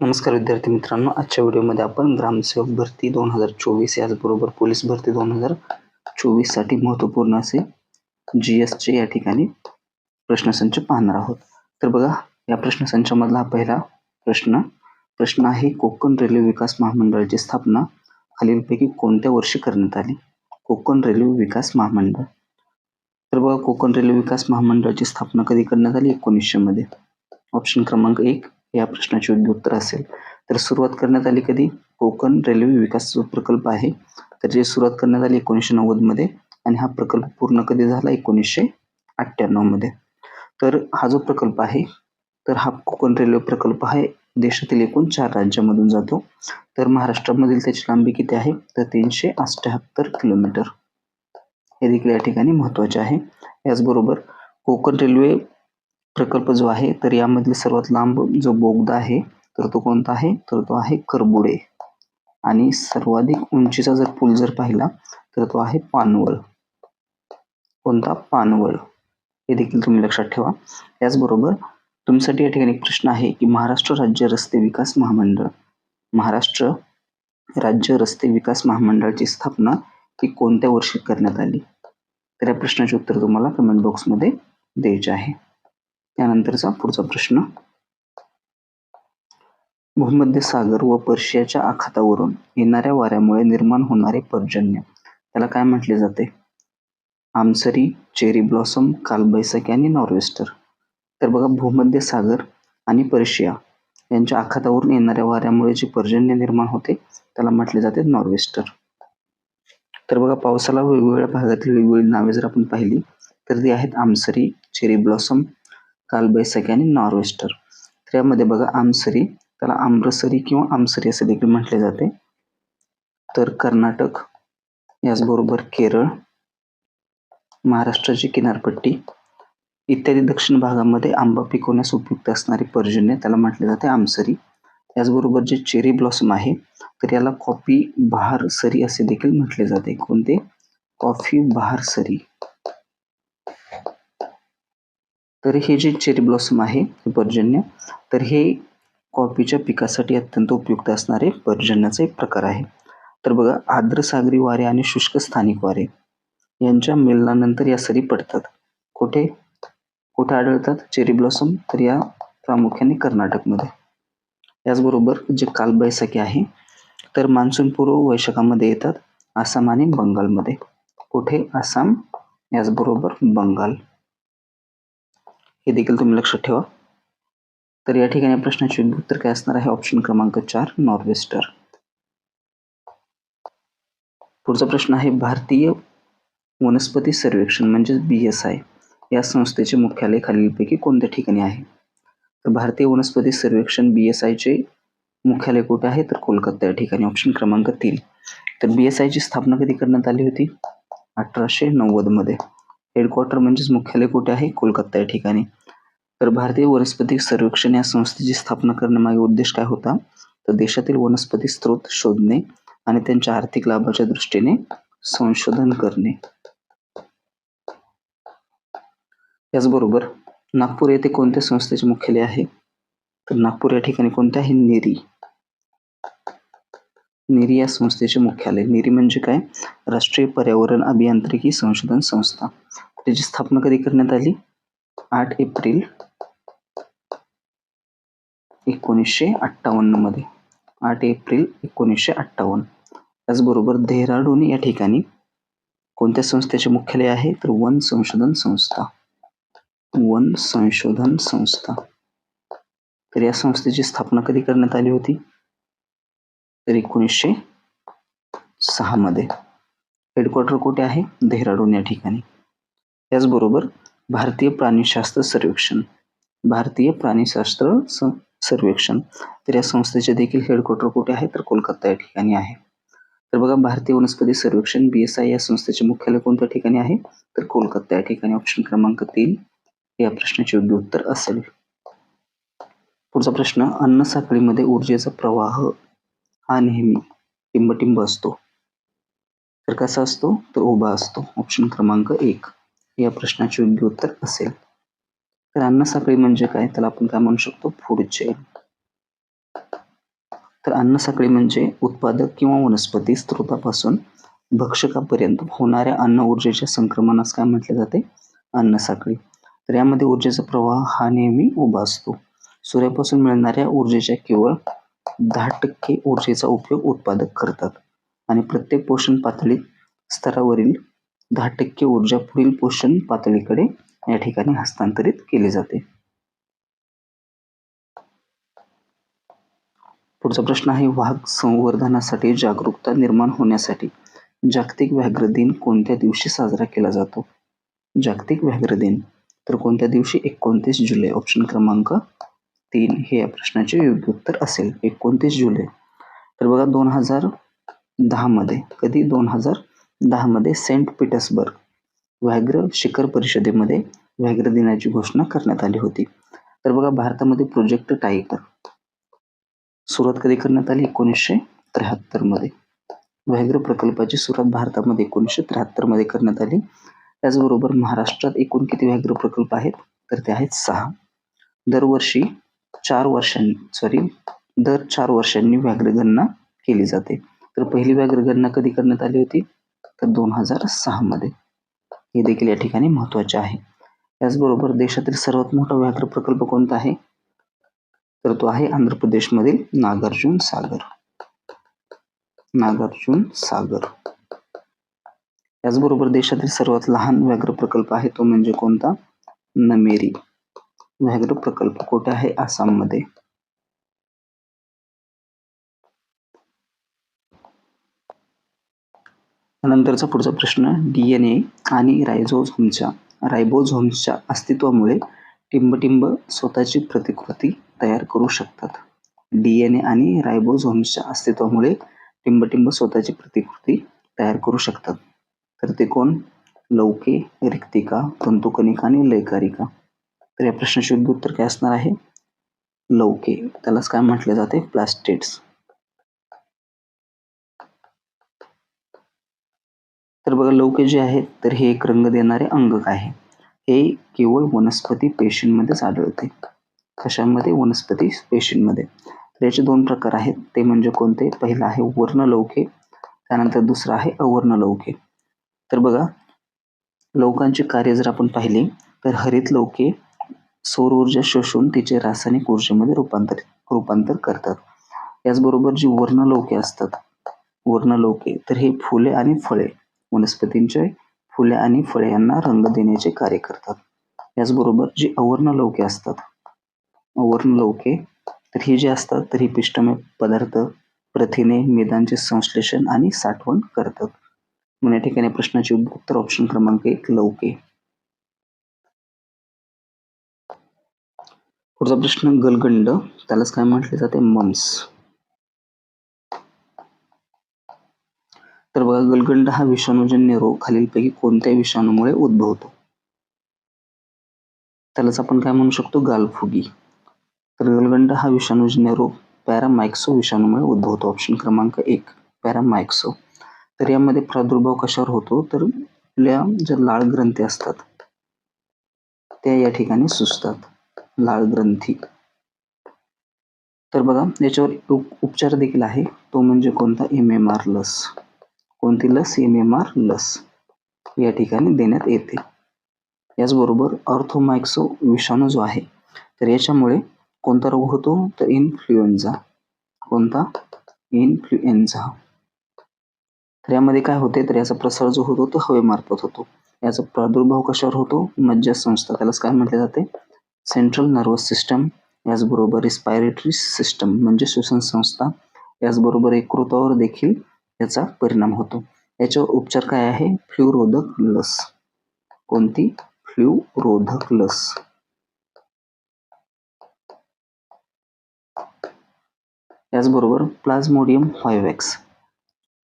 नमस्कार विद्यार्थी मित्रांनो आजच्या व्हिडिओमध्ये आपण ग्रामसेवक भरती दोन हजार चोवीस याचबरोबर पोलीस भरती दोन हजार चोवीससाठी महत्त्वपूर्ण असे जी एसचे या ठिकाणी प्रश्नसंच पाहणार आहोत. तर बघा या प्रश्नसंचामधला हा पहिला प्रश्न प्रश्न आहे कोकण रेल्वे विकास महामंडळाची स्थापना खालीलपैकी कोणत्या वर्षी करण्यात आली? कोकण रेल्वे विकास महामंडळ. तर बघा कोकण रेल्वे विकास महामंडळाची स्थापना कधी करण्यात आली? एकोणीसशे मध्ये. ऑप्शन क्रमांक एक या प्रश्नाचे योग्य उत्तर असेल. तर सुरुवात करण्यात आली कधी? कोकण रेल्वे विकास प्रकल्प आहे. तर जे सुरुवात करण्यात आली एकोणीसशे नव्वदमध्ये आणि हा प्रकल्प पूर्ण कधी झाला? एकोणीसशे अठ्ठ्याण्णवमध्ये तर हा जो प्रकल्प आहे तर हा कोकण रेल्वे प्रकल्प आहे. देशातील एकूण चार राज्यामधून जातो. तर महाराष्ट्रामधील त्याची लांबी किती आहे? तर तीनशे अठ्ठ्याहत्तर किलोमीटर. हे देखील या ठिकाणी महत्त्वाचे आहे. याचबरोबर कोकण रेल्वे प्रकल्प जो आहे तर यामधील सर्वात लांब जो बोगदा आहे तर तो कोणता आहे? तर तो आहे करबुडे. आणि सर्वाधिक उंचीचा जर पूल जर पाहिला तर तो आहे पानवळ. कोणता? पानवळ. हे देखील तुम्ही लक्षात ठेवा. त्याचबरोबर तुमच्यासाठी या ठिकाणी एक प्रश्न आहे की महाराष्ट्र राज्य रस्ते विकास महामंडळ. महाराष्ट्र राज्य रस्ते विकास महामंडळाची स्थापना ही कोणत्या वर्षी करण्यात आली? तर या प्रश्नाचे उत्तर तुम्हाला कमेंट बॉक्समध्ये द्यायचे आहे. त्यानंतरचा पुढचा प्रश्न. भूमध्य सागर व पर्शियाच्या आखातावरून येणाऱ्या वाऱ्यामुळे निर्माण होणारे पर्जन्य. त्याला काय म्हटले जाते? आमसरी चेरी ब्लॉसम कालबैसकी आणि नॉर्वेस्टर. तर बघा भूमध्य सागर आणि पर्शिया यांच्या आखातावरून येणाऱ्या वाऱ्यामुळे जे पर्जन्य निर्माण होते त्याला म्हटले जाते नॉर्वेस्टर. तर बघा पावसाला वेगवेगळ्या भागातील वेगवेगळी नावे जर आपण पाहिली तर ती आहेत आमसरी चेरी ब्लॉसम कालबैसाखी आणि नॉर्वेस्टर. तर यामध्ये बघा आमसरी त्याला आम्रसरी किंवा आमसरी असे देखील म्हटले जाते. तर कर्नाटक याचबरोबर केरळ महाराष्ट्राची किनारपट्टी इत्यादी दक्षिण भागामध्ये आंबा पिकवण्यास उपयुक्त असणारी पर्जन्य त्याला म्हटले जाते आमसरी. त्याचबरोबर जे चेरी ब्लॉसम आहे तर याला कॉफी बहार सरी असे देखील म्हटले जाते. कोणते? कॉफी बहार सरी तर हे जे चेरी ब्लॉसम आहे हे पर्जन्य तर हे कॉफीच्या पिकासाठी अत्यंत उपयुक्त असणारे पर्जन्याचा एक प्रकार आहे. तर बघा आर्द्र सागरी वारे आणि शुष्क स्थानिक वारे यांच्या मिलनानंतर या सरी पडतात. कुठे? कुठे आढळतात? चेरी ब्लॉसम तर या प्रामुख्याने कर्नाटकमध्ये. याचबरोबर जे कालबैसाखी आहे तर मान्सून पूर्व वैशाखामध्ये येतात आसाम आणि बंगालमध्ये. कुठे? आसाम याचबरोबर बंगाल. हे देखील तुम्ही लक्षात ठेवा. तर या ठिकाणी प्रश्नाचे उत्तर काय असणार आहे? ऑप्शन क्रमांक चार नॉर्वेस्टर पुढचा प्रश्न आहे भारतीय वनस्पती सर्वेक्षण म्हणजेच बी एस आय या संस्थेचे मुख्यालय खालीलपैकी कोणत्या ठिकाणी आहे? तर भारतीय वनस्पती सर्वेक्षण बी एस आयचे मुख्यालय कुठे आहे? तर कोलकाता या ठिकाणी. ऑप्शन क्रमांक तीन. तर बी एस आयची स्थापना कधी करण्यात आली होती? अठराशे नव्वदमध्ये. हेडक्वार्टर म्हणजेच मुख्यालय कुठे आहे? कोलकाता या ठिकाणी. तर भारतीय वनस्पती सर्वेक्षण या संस्थेची स्थापना करण्यामागे उद्देश काय होता. तर देशातील वनस्पती स्रोत शोधणे आणि त्यांच्या आर्थिक लाभाच्या दृष्टीने संशोधन करणे. याचबरोबर नागपूर येथे कोणत्या संस्थेचे मुख्यालय आहे? तर नागपूर या ठिकाणी कोणते आहे? निरी. निरी या संस्थेचे मुख्यालय. निरी म्हणजे काय? राष्ट्रीय पर्यावरण अभियांत्रिकी संशोधन संस्था. त्याची स्थापना कधी करण्यात आली? आठ एप्रिल एकोणीसशे अठ्ठावन्नमध्ये. आठ एप्रिल एकोणीसशे अठ्ठावन्न. त्याचबरोबर देहराडून या ठिकाणी कोणत्या संस्थेचे मुख्यालय आहे? तर वन संशोधन संस्था. वन संशोधन संस्था. तर या संस्थेची स्थापना कधी करण्यात आली होती? तर एकोणीसशे सहा मध्ये. हेडक्वार्टर कुठे आहे? देहराडून या ठिकाणी. त्याचबरोबर भारतीय प्राणीशास्त्र सर्वेक्षण. भारतीय प्राणीशास्त्र सर्वेक्षण. तर या संस्थेचे देखील हेडक्वार्टर कुठे आहे? तर कोलकाता या ठिकाणी आहे. तर बघा भारतीय वनस्पती सर्वेक्षण बी एस आय या संस्थेचे मुख्यालय कोणत्या ठिकाणी आहे? तर कोलकाता या ठिकाणी ऑप्शन क्रमांक तीन. या प्रश्नाचे योग्य उत्तर असेल. पुढचा प्रश्न अन्न साखळीमध्ये ऊर्जेचा प्रवाह हा नेहमी टिंबटिंब असतो. तर कसा असतो? तर उभा असतो. ऑप्शन क्रमांक एक. या प्रश्नाचे योग्य उत्तर असेल. तर अन्न साखळी म्हणजे काय? त्याला आपण काय म्हणू शकतो? फूड चेन तर अन्नसाखळी म्हणजे उत्पादक किंवा वनस्पती स्त्रोतापासून भक्षकापर्यंत होणाऱ्या अन्न ऊर्जेच्या संक्रमणास काय म्हटले जाते? अन्नसाखळी तर यामध्ये ऊर्जेचा प्रवाह हा नेहमी उभा असतो. सूर्यापासून मिळणाऱ्या ऊर्जेच्या केवळ दहा टक्के ऊर्जेचा उपयोग उत्पादक करतात. आणि प्रत्येक पोषण पातळी स्तरावरील दहा टक्के ऊर्जा पुढील पोषण पातळीकडे या ठिकाणी हस्तांतरित केली जाते. पुढचा प्रश्न आहे वाघ संवर्धनासाठी जागरूकता निर्माण होण्यासाठी जागतिक व्याघ्र दिन कोणत्या दिवशी साजरा केला जातो? जागतिक व्याघ्र दिन तर कोणत्या दिवशी? एकोणतीस जुलै ऑप्शन क्रमांक तीन हे या प्रश्नाचे योग्य उत्तर असेल. एकोणतीस जुलै. तर बघा दोन हजार दहामध्ये कधी? दोन हजार दहामध्ये सेंट पीटर्सबर्ग व्याघ्र शिखर परिषदेमध्ये व्याघ्र दिनाची घोषणा करण्यात आली होती. तर बघा भारतामध्ये प्रोजेक्ट टायगर सुरुवात कधी करण्यात आली? एकोणीसशे त्र्याहत्तरमध्ये व्याघ्र प्रकल्पाची सुरुवात भारतामध्ये एकोणीसशे त्र्याहत्तरमध्ये करण्यात आली. त्याचबरोबर महाराष्ट्रात एकूण किती व्याघ्र प्रकल्प आहेत? तर ते आहेत सहा. दरवर्षी चार वर्षांनी सॉरी दर चार वर्षांनी व्याघ्रगणना केली जाते. तर पहिली व्याघ्रगणना कधी करण्यात आली होती? तर दोन हजार सहामध्ये हे देखील या ठिकाणी महत्त्वाचे आहे. त्याचबरोबर देशातील सर्वात मोठा व्याघ्र प्रकल्प कोणता आहे? तर तो आहे आंध्र प्रदेशमधील नागार्जुन सागर. नागार्जुन सागर. त्याचबरोबर देशातील सर्वात लहान व्याघ्र प्रकल्प आहे तो म्हणजे कोणता? नमेरी. व्याघ्र प्रकल्प कुठे आहे आसाममध्ये? नंतरचा पुढचा प्रश्न डीएनए आणि रायझोझोमच्या रायबोझोमच्या अस्तित्वामुळे टिंबटिंब स्वतःची प्रतिकृती तयार करू शकतात. डीएनए आणि रायबोझोमच्या अस्तित्वामुळे टिंबटिंब स्वतःची प्रतिकृती तयार करू शकतात. तर ते कोण? लौके रिक्तिका तंतुकणिका आणि लयकारिका. तर या प्रश्नाचे योग्य उत्तर काय असणार आहे? लौके. त्यालाच काय म्हटले जाते? प्लास्टिड्स तर बघा लौके जे आहेत तर हे एक रंग देणारे अंगक आहे. हे केवळ वनस्पती पेशींमध्येच आढळते. कशामध्ये? वनस्पती पेशींमध्ये. तर याचे दोन प्रकार आहेत. ते म्हणजे कोणते? पहिला आहे वर्ण लौके त्यानंतर दुसरा आहे अवर्ण अवर्णलौके तर बघा लौकांचे कार्य जर आपण पाहिले तर हरित लौके सौर ऊर्जा शोषून तिचे रासायनिक ऊर्जेमध्ये रूपांतर रूपांतर करतात. याचबरोबर जी वर्णलौके असतात वर्णलौके तर हे फुले आणि फळे वनस्पतींचे फुले आणि फळे यांना रंग देण्याचे कार्य करतात. याचबरोबर जी अवर्णलोके असतात अवर्णलोके तर ही जी असतात तर ही पिष्टमय पदार्थ प्रथिने मेदांचे संश्लेषण आणि साठवण करतात. म्हणून या ठिकाणी प्रश्नाचे उत्तर ऑप्शन क्रमांक एक लौके. पुढचा प्रश्न गलगंड. त्यालाच काय म्हटले जाते? मम्स. तर बघा गलगंड हा विषाणूजन्य रोग. खालीलपैकी कोणत्या विषाणूमुळे उद्भवतो. त्यालाच आपण काय म्हणू शकतो? गालफुगी. तर गलगंड हा विषाणूजन्य रोग. पॅरामायक्सो विषाणूमुळे उद्भवतो. ऑप्शन क्रमांक एक पॅरामायक्सो. तर यामध्ये प्रादुर्भाव कशावर होतो? तर आपल्या ज्या लाळ ग्रंथी असतात त्या या ठिकाणी सुचतात. लाळ ग्रंथी. तर बघा याच्यावर उपचार देखील आहे. तो म्हणजे कोणता? एम एम आर लस. कोणती लस? एम एम आर लस. या ठिकाणी देण्यात येते. याचबरोबर ऑर्थोमायक्सो विषाणू जो आहे तर याच्यामुळे कोणता रोग होतो? तर इन्फ्लुएन्झा कोणता? इन्फ्लुएन्झा तर यामध्ये काय होते? तर याचा प्रसार जो होतो तो हवेमार्फत होतो. याचा प्रादुर्भाव कशावर होतो? मज्जासंस्था. त्यालाच काय म्हटले जाते? सेंट्रल नर्वस सिस्टम याचबरोबर रिस्पायरेटरी सिस्टम म्हणजे श्वसन संस्था याचबरोबर यकृतावर देखील याचा परिणाम होतो. याच्यावर उपचार काय आहे? फ्ल्यूरोधक लस. कोणती? फ्ल्यूरोधक लस. याचबरोबर प्लाझ्मोडियम व्हायवॅक्स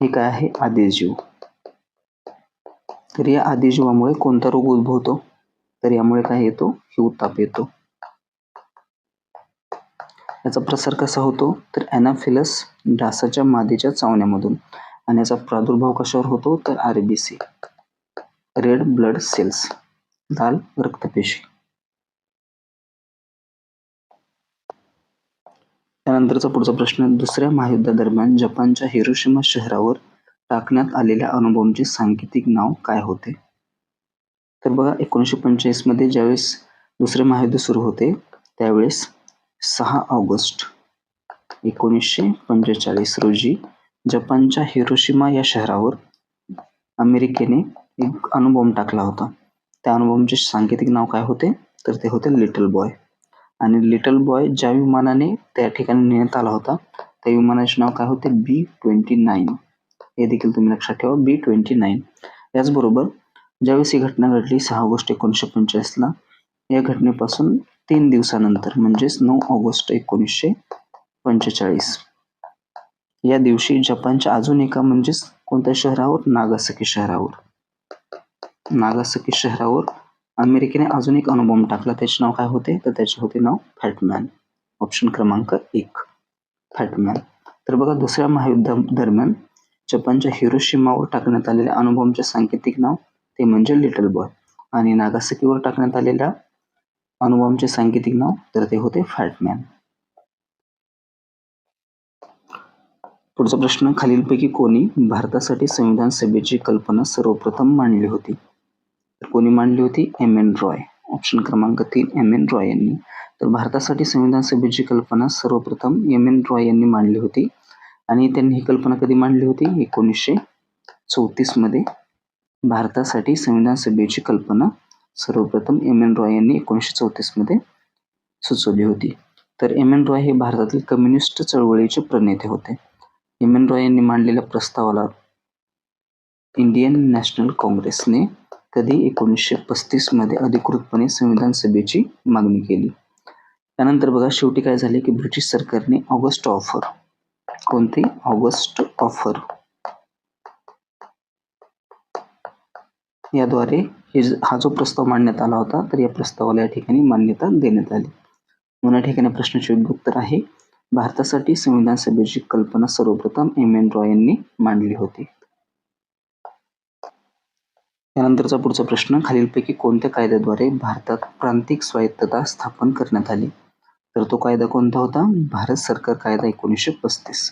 हे काय आहे? आदिजीव तर या आदिजीवामुळे कोणता रोग उद्भवतो? तर यामुळे काय येतो? हिवताप येतो. याचा प्रसार कसा होतो? तर ॲनाफिलस डासाच्या मादीच्या चावण्यामधून. आणि याचा प्रादुर्भाव कशावर होतो? तर R B C red blood cells लाल रक्तपेशी. त्यानंतरचा पुढचा प्रश्न दुसऱ्या महायुद्धादरम्यान जपानच्या हिरोशिमा शहरावर टाकण्यात आलेल्या अणुबॉम्बचे सांकेतिक नाव काय होते? तर बघा एकोणीसशे पंचेचाळीसमध्ये ज्यावेळेस दुसरे महायुद्ध सुरू होते त्यावेळेस सहा ऑगस्ट एकोणीसशे पंचेचाळीस रोजी जपानच्या हिरोशिमा या शहरावर अमेरिकेने एक अणुबॉम्ब टाकला होता. त्या अणुबॉम्बचे सांकेतिक नाव काय होते? तर ते होते लिटल बॉय. आणि लिटल बॉय ज्या विमानाने त्या ठिकाणी नेण्यात आला होता त्या विमानाचे नाव काय होते? B twenty nine. हे देखील तुम्ही लक्षात ठेवा बी ट्वेंटी नाईन. याचबरोबर ज्यावेळेस ही घटना घडली सहा ऑगस्ट एकोणीसशे पंचेचाळीसला या घटनेपासून तीन दिवसानंतर म्हणजेच नऊ ऑगस्ट एकोणीसशे पंचेचाळीस. या दिवशी जपानच्या अजून एका म्हणजेच कोणत्या शहरावर? नागासकी शहरावर. नागासकी शहरावर अमेरिकेने अजून एक अणुबॉम्ब टाकला. त्याचे नाव काय होते? तर त्याचे होते नाव फॅटमॅन. ऑप्शन क्रमांक एक फॅटमॅन. तर बघा दुसऱ्या महायुद्धा दरम्यान जपानच्या हिरोशिमावर टाकण्यात आलेल्या अणुबॉम्बचे सांकेतिक नाव ते म्हणजे लिटल बॉय आणि नागासकीवर टाकण्यात आलेल्या अणुबॉम्बचे सांकेतिक नाव तर ते होते फॅटमॅन पुढचा प्रश्न खालीलपैकी कोणी भारतासाठी संविधान सभेची कल्पना सर्वप्रथम मांडली होती? तर कोणी मांडली होती? एम एन रॉय ऑप्शन क्रमांक तीन एम एन रॉय यांनी. तर भारतासाठी संविधान सभेची कल्पना सर्वप्रथम एम एन रॉय यांनी मांडली होती. आणि त्यांनी ही कल्पना कधी मांडली होती? एकोणीसशे चौतीसमध्ये. भारतासाठी संविधान सभेची कल्पना सर्वप्रथम एम एन रॉय यांनी एकोणीसशे चौतीसमध्ये सुचवली होती. तर एम एन रॉय हे भारतातील कम्युनिस्ट चळवळीचे प्रणेते होते. एम एन रॉय यांनी मांडलेल्या प्रस्तावाला इंडियन नॅशनल काँग्रेसने कधी एकोणीसशे पस्तीसमध्ये अधिकृतपणे संविधान सभेची मागणी केली. त्यानंतर बघा शेवटी काय झाले की ब्रिटिश सरकारने ऑगस्ट ऑफर कोणती? August offer. याद्वारे हे हा जो प्रस्ताव मांडण्यात आला होता तर या प्रस्तावाला या ठिकाणी मान्यता देण्यात आली. म्हणून या ठिकाणी प्रश्नाचे योग्य उत्तर आहे. भारतासाठी संविधान सभेची कल्पना सर्वप्रथम एम. एन. रॉय यांनी मांडली होती. त्यानंतरचा पुढचा प्रश्न खालीलपैकी कोणत्या कायद्याद्वारे भारतात प्रांतिक स्वायत्तता स्थापन करण्यात आली? तर तो कायदा कोणता होता? भारत सरकार कायदा एकोणीसशे पस्तीस.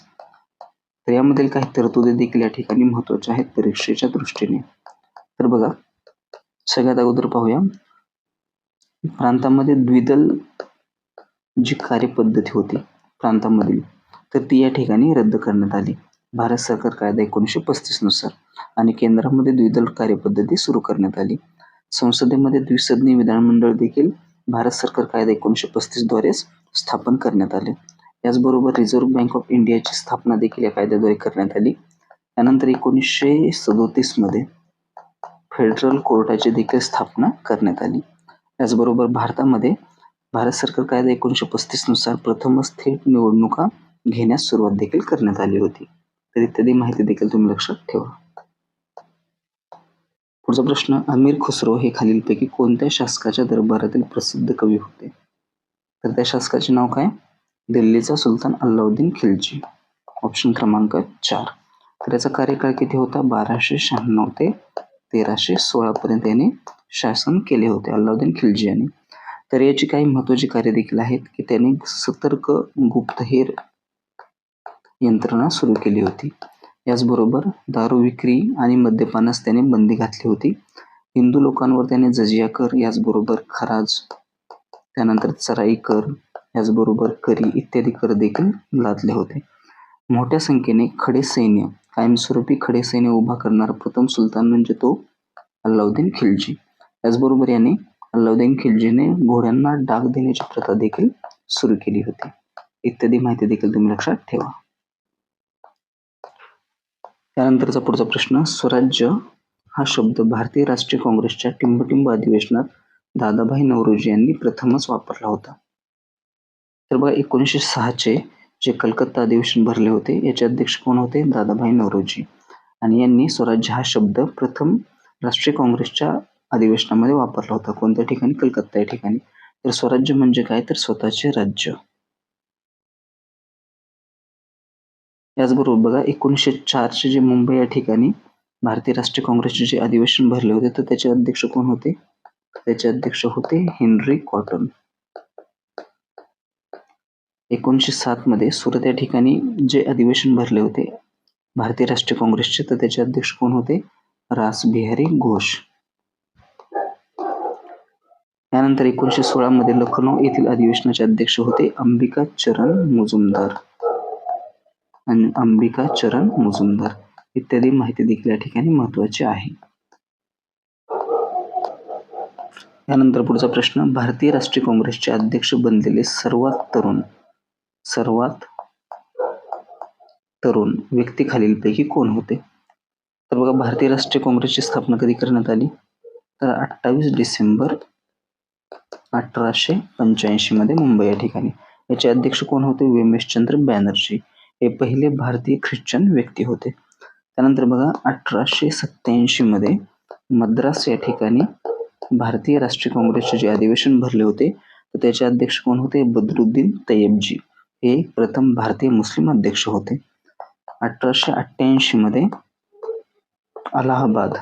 तर यामधील काही तरतुदी देखील या ठिकाणी महत्त्वाच्या आहेत परीक्षेच्या दृष्टीने. तर बघा सगळ्यात अगोदर पाहूया. प्रांतामध्ये द्विदल जी कार्यपद्धती होती प्रांतामधील तर ती या ठिकाणी रद्द करण्यात आली. भारत सरकार कायदा एकोणीसशे पस्तीसनुसार आणि केंद्रामध्ये द्विदल कार्यपद्धती सुरू करण्यात आली. संसदेमध्ये द्विसदनीय विधानमंडळ देखील भारत सरकार कायदा एकोणीसशे पस्तीसद्वारेच स्थापन करण्यात आले. याचबरोबर रिझर्व्ह बँक ऑफ इंडियाची स्थापना देखील या कायद्याद्वारे करण्यात आली. त्यानंतर एकोणीसशे सदोतीसमध्ये फेडरल कोर्टाची देखील स्थापना करण्यात आली. त्याचबरोबर भारतामध्ये भारत सरकार कायदा एकोणीसशे पस्तीसनुसार प्रथमच थेट निवडणुका घेण्यास सुरुवात देखील करण्यात आली होती. तर इत्यादी माहिती देखील तुम्ही लक्षात ठेवा. पुढचा प्रश्न अमीर खुसरो हे खालीलपैकी कोणत्या शासकाच्या दरबारातील प्रसिद्ध कवी होते? तर त्या शासकाचे नाव काय? दिल्लीचा सुलतान अल्लाउद्दीन खिलजी. ऑप्शन क्रमांक चार. तर याचा कार्यकाळ किती होता? बाराशे शहाण्णव ते तेराशे सोळापर्यंत याने शासन केले होते अल्लाउद्दीन खिलजी यांनी. तर याची काही महत्वाची कार्य देखील आहेत की त्यांनी सतर्क गुप्तहेर यंत्रणा सुरू केली होती. याचबरोबर दारू विक्री आणि मद्यपानास त्याने बंदी घातली होती. हिंदू लोकांवर त्याने जजिया कर याचबरोबर खराज त्यानंतर चराई कर याचबरोबर करी इत्यादी कर देखील लादले होते. मोठ्या संख्येने खडे सैन्य कायमस्वरूपी खडे सैन्य उभा करणारा प्रथम सुलतान म्हणजे तो अल्लाउद्दीन खिलजी. त्याचबरोबर याने अल्लाउद्दीन खिलजीने घोड्यांना डाग देण्याची प्रथा देखील सुरू केली होती. इत्यादी माहिती देखील तुम्ही लक्षात ठेवा. त्यानंतरचा पुढचा प्रश्न स्वराज्य हा शब्द भारतीय राष्ट्रीय काँग्रेसच्या टिंबटिंब अधिवेशनात दादाभाई नवरोजी यांनी प्रथमच वापरला होता. तर बघा एकोणीसशे सहाचे जे कलकत्ता अधिवेशन भरले होते याचे अध्यक्ष कोण होते? दादाभाई नवरोजी आणि यांनी स्वराज्य हा शब्द प्रथम राष्ट्रीय काँग्रेसच्या अधिवेशनामध्ये वापरला होता. कोणत्या ठिकाणी? कलकत्ता या ठिकाणी. तर स्वराज्य म्हणजे काय? तर स्वतःचे राज्य. याचबरोबर बघा एकोणीसशे चारचे जे मुंबई या ठिकाणी भारतीय राष्ट्रीय काँग्रेसचे जे अधिवेशन भरले होते तर त्याचे अध्यक्ष कोण होते? त्याचे अध्यक्ष होते हेनरी कॉटन. एकोणीसशे सातमध्ये सुरत या ठिकाणी जे अधिवेशन भरले होते भारतीय राष्ट्रीय काँग्रेसचे तर त्याचे अध्यक्ष कोण होते? रासबिहारी घोष. यानंतर एकोणीसशे सोळामध्ये लखनौ येथील अधिवेशनाचे अध्यक्ष होते अंबिका चरण मुजुमदार. आणि अंबिका चरण मुजुमदार. इत्यादी माहिती देखील या ठिकाणी महत्वाची आहे. यानंतर पुढचा प्रश्न भारतीय राष्ट्रीय काँग्रेसचे अध्यक्ष बनलेले सर्वात तरुण सर्वात तरुण व्यक्ती खालीलपैकी कोण होते? तर बघा भारतीय राष्ट्रीय काँग्रेसची स्थापना कधी करण्यात आली? तर अठ्ठावीस डिसेंबर अठराशे पंच्याऐंशी मध्ये मुंबई या ठिकाणी. याचे अध्यक्ष कोण होते? विमेशचंद्र बॅनर्जी. हे पहिले भारतीय ख्रिश्चन व्यक्ती होते. त्यानंतर बघा अठराशे सत्याऐंशी मध्ये मद्रास या ठिकाणी भारतीय राष्ट्रीय काँग्रेसचे जे अधिवेशन भरले होते तर त्याचे अध्यक्ष कोण होते? बदरुद्दीन तय्यबजी हे प्रथम भारतीय मुस्लिम अध्यक्ष होते. अठराशे अठ्ठ्याऐंशी मध्ये अलाहाबाद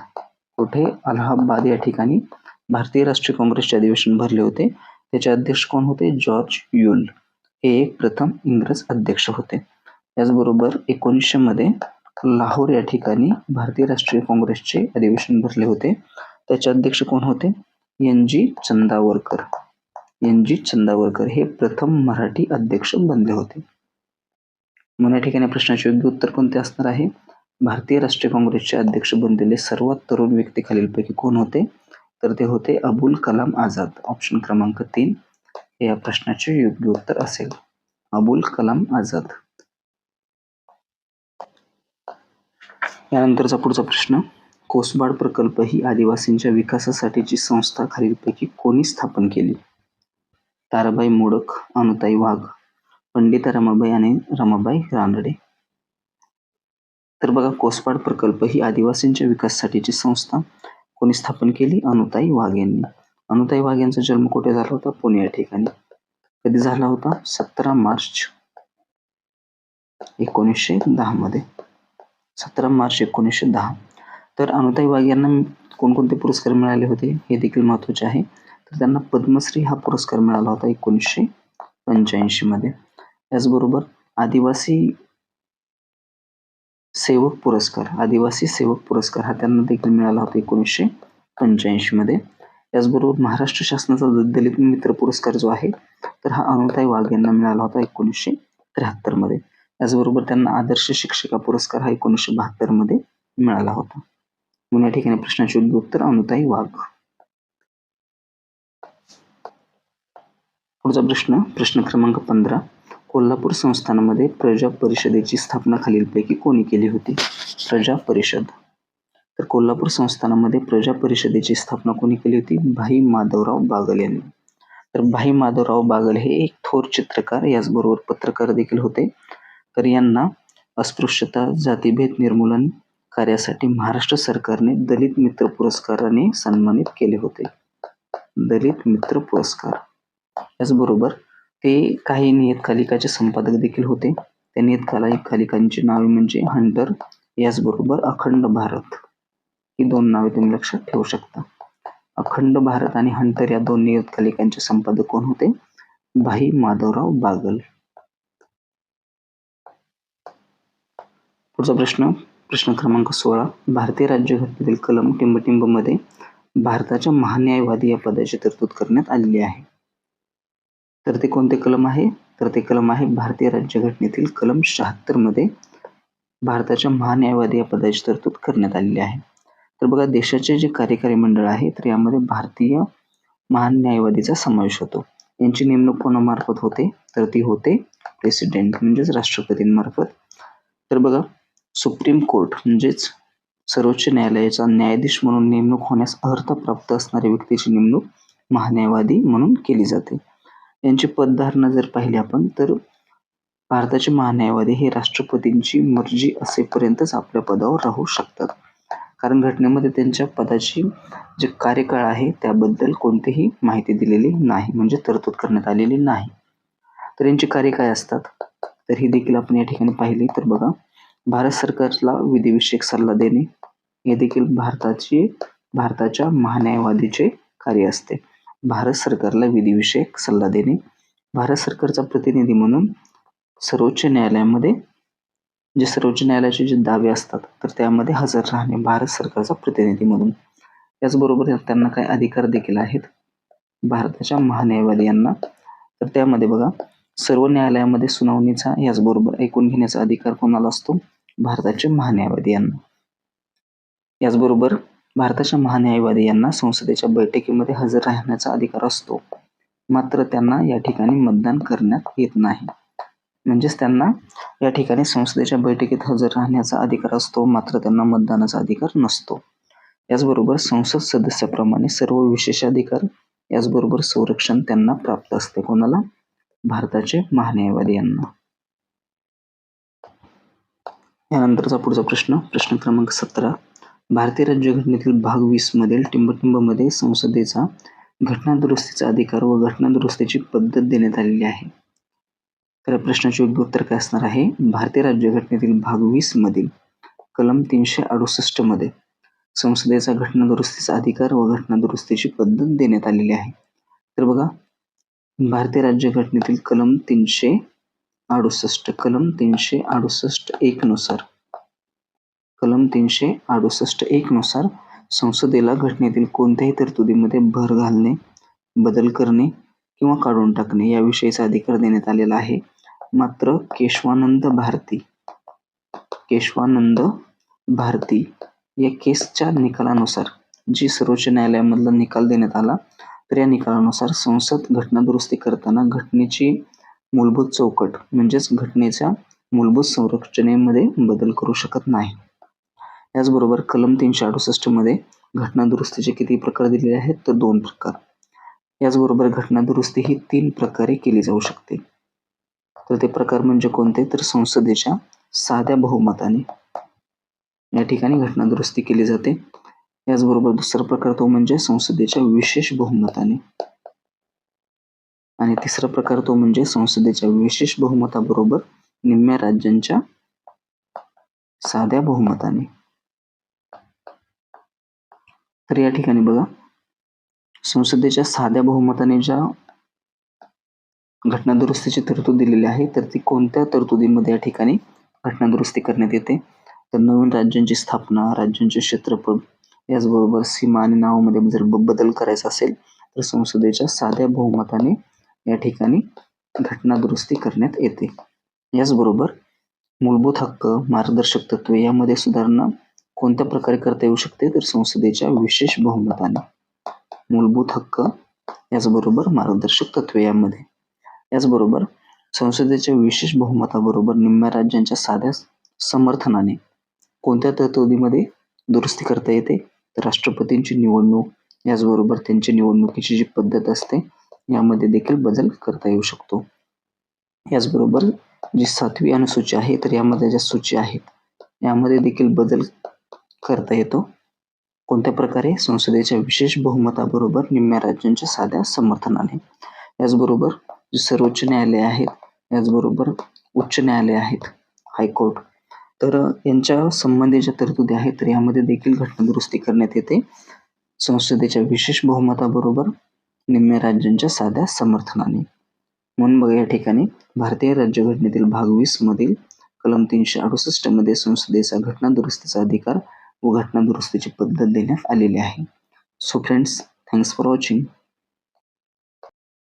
कुठे? अलाहाबाद या ठिकाणी भारतीय राष्ट्रीय काँग्रेसचे अधिवेशन भरले होते. त्याचे अध्यक्ष कोण होते? George Yule. हे एक प्रथम इंग्रज अध्यक्ष होते. त्याचबरोबर एकोणीसशे मध्ये लाहोर या ठिकाणी भारतीय राष्ट्रीय काँग्रेसचे अधिवेशन भरले होते. त्याचे अध्यक्ष कोण होते? N G Chandavarkar. N G Chandavarkar हे प्रथम मराठी अध्यक्ष बनले होते. म्हणून या ठिकाणी प्रश्नाचे योग्य उत्तर कोणते असणार आहे? भारतीय राष्ट्रीय काँग्रेसचे अध्यक्ष बनलेले सर्वात तरुण व्यक्ती खालीलपैकी कोण होते? तर ते होते अबुल कलाम आझाद. ऑप्शन क्रमांक तीन. हे या प्रश्नाचे योग्य उत्तर असेल. अबुल कलाम आझाद. यानंतरचा पुढचा प्रश्न. कोसबाड प्रकल्प ही आदिवासींच्या विकासासाठीची संस्था खालीलपैकी कोणी स्थापन केली? ताराबाई मोडक अनुताई वाघ पंडिता रमाबाई आणि रमाबाई रानडे. तर बघा कोसपाड प्रकल्प ही आदिवासींच्या विकासासाठीची संस्था कोणी स्थापन केली? अनुताई वाघ यांनी. अनुताई वाघ यांचा जन्म कुठे झाला होता? पुणे या ठिकाणी. कधी झाला होता? सतरा मार्च एकोणीसशे दहा मध्ये. सतरा मार्च एकोणीसशे दहा. तर अनुताई वाघ यांना कोणकोणते पुरस्कार मिळाले होते? हे देखील महत्त्वाचे आहे. तर त्यांना पद्मश्री हा पुरस्कार मिळाला होता एकोणीसशे पंच्याऐंशी मध्ये. त्याचबरोबर आदिवासी सेवक पुरस्कार आदिवासी सेवक पुरस्कार हा त्यांना देखील मिळाला होता एकोणीसशे पंच्याऐंशी मध्ये. त्याचबरोबर महाराष्ट्र शासनाचा दलित मित्र पुरस्कार जो आहे तर हा अनुताई वाघ यांना मिळाला होता एकोणीसशे त्र्याहत्तरमध्ये. त्याचबरोबर त्यांना आदर्श शिक्षिका पुरस्कार हा एकोणीसशे बहात्तरमध्ये मिळाला होता. म्हणून या ठिकाणी प्रश्नाचे योग्य उत्तर अनुताई वाघ. पुढचा प्रश्न प्रश्न क्रमांक पंधरा. कोल्हापूर संस्थानामध्ये प्रजा परिषदेची स्थापना खालीलपैकी कोणी केली होती? प्रजा परिषद. तर कोल्हापूर संस्थानामध्ये प्रजा परिषदेची स्थापना कोणी केली होती? भाई माधवराव बागल यांनी. तर भाई माधवराव बागल हे एक थोर चित्रकार याचबरोबर पत्रकार देखील होते. तर यांना अस्पृश्यता जातीभेद निर्मूलन कार्यासाठी महाराष्ट्र सरकारने दलित मित्र पुरस्काराने सन्मानित केले होते. दलित मित्र पुरस्कार. त्याचबरोबर ते काही नियतकालिकाचे संपादक देखील होते. त्या नियतकालिकांची नावे म्हणजे हंटर याचबरोबर अखंड भारत. ही दोन नावे तुम्ही लक्षात ठेवू शकता. अखंड भारत आणि हंटर या दोन नियतकालिकांचे संपादक कोण होते? भाई माधवराव बागल. पुढचा प्रश्न प्रश्न क्रमांक सोळा. भारतीय राज्यघटनेतील कलम टिंबटिंबमध्ये भारताच्या महान्यायवादी या पदाची तरतूद करण्यात आलेली आहे. तर ते कोणते कलम आहे? तर ते कलम आहे भारतीय राज्यघटनेतील कलम शहात्तरमध्ये भारताच्या महान्यायवादी या पदाची तरतूद करण्यात आलेली आहे. तर बघा देशाचे जे कार्यकारी मंडळ आहे तर यामध्ये भारतीय महान न्यायवादीचा समावेश होतो. यांची नेमणूक कोणामार्फत होते? तर ती होते प्रेसिडेंट म्हणजेच राष्ट्रपतींमार्फत. तर बघा सुप्रीम कोर्ट म्हणजेच सर्वोच्च न्यायालयाचा न्यायाधीश म्हणून नेमणूक होण्यास अर्थ प्राप्त असणाऱ्या व्यक्तीची नेमणूक महान्यायवादी म्हणून केली जाते. यांची पदधारणा जर पाहिली आपण तर भारताचे महान्यायवादी हे राष्ट्रपतींची मर्जी असेपर्यंतच आपल्या पदावर राहू शकतात. कारण घटनेमध्ये त्यांच्या पदाची जे कार्यकाळ आहे त्याबद्दल कोणतीही माहिती दिलेली नाही म्हणजे तरतूद करण्यात आलेली नाही. तर यांची कार्य काय असतात. तर ही देखील आपण या ठिकाणी पाहिली. तर बघा भारत सरकारला विधिविषयक सल्ला देणे हे देखील भारताची भारताच्या महान्यायवादीचे कार्य असते. भारत सरकारला विधिविषयक सल्ला देणे. भारत सरकारचा प्रतिनिधी म्हणून सर्वोच्च न्यायालयामध्ये जे सर्वोच्च न्यायालयाचे जे दावे असतात तर त्यामध्ये हजर राहणे भारत सरकारचा प्रतिनिधी म्हणून. त्याचबरोबर त्यांना काही अधिकार देखील आहेत. भारताच्या महान्यायवादी यांना. तर त्यामध्ये बघा सर्व न्यायालयामध्ये सुनावणीचा याचबरोबर ऐकून घेण्याचा अधिकार कोणाला असतो? भारताचे महान्यायवादी यांना. याचबरोबर भारताच्या महान्यायवादी यांना संसदेच्या बैठकीमध्ये हजर राहण्याचा अधिकार असतो. मात्र त्यांना या ठिकाणी मतदान करण्यात येत नाही. म्हणजेच त्यांना या ठिकाणी संसदेच्या बैठकीत हजर राहण्याचा अधिकार असतो मात्र त्यांना मतदानाचा अधिकार नसतो. याचबरोबर संसद सदस्याप्रमाणे सर्व विशेषाधिकार याचबरोबर संरक्षण त्यांना प्राप्त असते. कोणाला? भारताचे महान्यायवादी यांना. यानंतरचा पुढचा प्रश्न प्रश्न क्रमांक सतरा. भारतीय राज्यघटनेतील भाग वीस मधील टिंबटिंबमध्ये संसदेचा घटना दुरुस्तीचा अधिकार व घटना दुरुस्तीची पद्धत देण्यात आलेली आहे. तर प्रश्नाचे योग्य उत्तर काय असणार आहे? भारतीय राज्यघटनेतील भाग वीस मधील कलम तीनशे अडुसष्टमध्ये संसदेचा घटना दुरुस्तीचा अधिकार व घटना दुरुस्तीची पद्धत देण्यात आलेली आहे. तर बघा भारतीय राज्यघटनेतील कलम तीनशे अडुसष्ट कलम तीनशे अडुसष्ट एक नुसार कलम तीनशे अडुसष्ट एक नुसार संसदेला घटनेतील कोणत्याही तरतुदीमध्ये भर घालणे बदल करणे किंवा काढून टाकणे याविषयीचा अधिकार देण्यात आलेला आहे. मात्र केशवानंद भारती केशवानंद भारती या केसच्या निकालानुसार जी सर्वोच्च न्यायालयामधला निकाल देण्यात आला तर या निकालानुसार संसद घटना दुरुस्ती करताना घटनेची मूलभूत चौकट म्हणजेच घटनेच्या मूलभूत संरचनेमध्ये बदल करू शकत नाही. याचबरोबर कलम तीनशे अडुसष्टमध्ये घटनादुरुस्तीचे घटना दुरुस्तीचे किती प्रकार दिलेले आहेत तर दोन प्रकार. याचबरोबर घटना दुरुस्ती ही तीन प्रकारे केली जाऊ शकते. तर ते प्रकार म्हणजे कोणते? तर संसदेच्या साध्या बहुमताने या ठिकाणी घटना दुरुस्ती केली जाते. याचबरोबर दुसरा प्रकार तो म्हणजे संसदेच्या विशेष बहुमताने. आणि तिसरा प्रकार तो म्हणजे संसदेच्या विशेष बहुमताबरोबर निम्म्या राज्यांच्या साध्या बहुमताने. तर या ठिकाणी बघा. संसदेच्या साध्या बहुमताने ज्या घटना दुरुस्तीची तरतूद दिलेली आहे तर ती कोणत्या तरतुदीमध्ये या ठिकाणी घटना दुरुस्ती करण्यात येते? तर नवीन राज्यांची स्थापना राज्यांचे क्षेत्रफळ याचबरोबर सीमा आणि नावामध्ये जर बदल करायचा असेल तर संसदेच्या साध्या बहुमताने या ठिकाणी घटना दुरुस्ती करण्यात येते. याचबरोबर मूलभूत हक्क मार्गदर्शक तत्वे यामध्ये सुधारणा कोणत्या प्रकारे करता येऊ शकते? तर संसदेच्या विशेष बहुमताने. मूलभूत हक्क याचबरोबर मार्गदर्शक तत्वे यामध्ये. याचबरोबर संसदेच्या विशेष बहुमताबरोबर निम्म्या राज्यांच्या साध्या समर्थनाने कोणत्या तरतुदीमध्ये दुरुस्ती करता येते? तर राष्ट्रपतींची निवडणूक याचबरोबर त्यांची निवडणुकीची जी पद्धत असते यामध्ये देखील बदल करता येऊ शकतो. याचबरोबर जी सातवी अनुसूची आहे तर यामध्ये ज्या सूची आहेत यामध्ये देखील बदल करता येतो. कोणत्या प्रकारे? संसदेच्या विशेष बहुमताबरोबर निम्म्या राज्यांच्या साध्या समर्थनाने. याचबरोबर जे सर्वोच्च न्यायालय आहेत याचबरोबर उच्च न्यायालय आहेत हायकोर्ट. तर यांच्या संबंधीच्या तरतुदी आहेत तर यामध्ये देखील घटना दुरुस्ती करण्यात येते. संसदेच्या विशेष बहुमताबरोबर निम्म्या राज्यांच्या साध्या समर्थनाने. म्हणून बघा या ठिकाणी भारतीय राज्यघटनेतील भाग वीस मधील कलम तीनशे अडुसष्टमध्ये संसदेचा घटना दुरुस्तीचा अधिकार व घटना दुरुस्तीची पद्धत देण्यात आलेली आहे. So friends thanks for watching